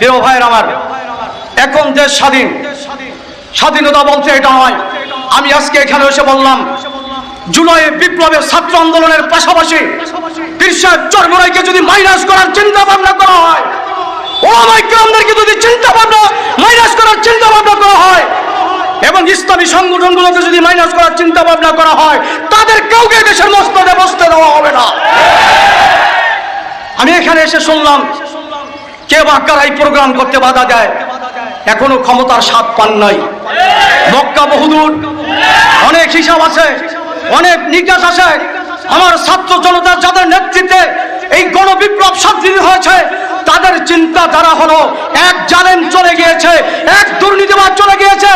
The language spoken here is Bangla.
প্রিয় ভাইয়ের আমার, এখন দেশ স্বাধীন, স্বাধীনতা বলতে এটা নয় আমি আজকে এখানে এসে বললাম, জুলাই বিপ্লবের ছাত্র আন্দোলনের পাশাপাশি তিরশার চর্মরাইকে যদি মাইনাস করার চিন্তা ভাবনা করা হয় ওলামাইকরামদেরকে যদি চিন্তা ভাবনা মাইনাস করার চিন্তা ভাবনা করা হয়, এবং ইসলামী সংগঠনগুলোকে যদি মাইনাস করার চিন্তা ভাবনা করা হয়, তাদের কাউকে দেশের মস্তদে বসতে দেওয়া হবে না। আমি এখানে এসে শুনলাম কে বাক্কার কারা এই প্রোগ্রাম করতে বাধা দেয়? এখনও ক্ষমতার স্বাদ পান নাই। মক্কা বহুদূর। অনেক হিসাব আছে, অনেক নিকাশ আছে। আমার ছাত্র জনতার যাদের নেতৃত্বে এই গণবিপ্লব সাধিত হয়েছে, তাদের চিন্তা চিন্তাধারা হলো, এক জালেন চলে গিয়েছে, এক দুর্নীতিবাদ চলে গিয়েছে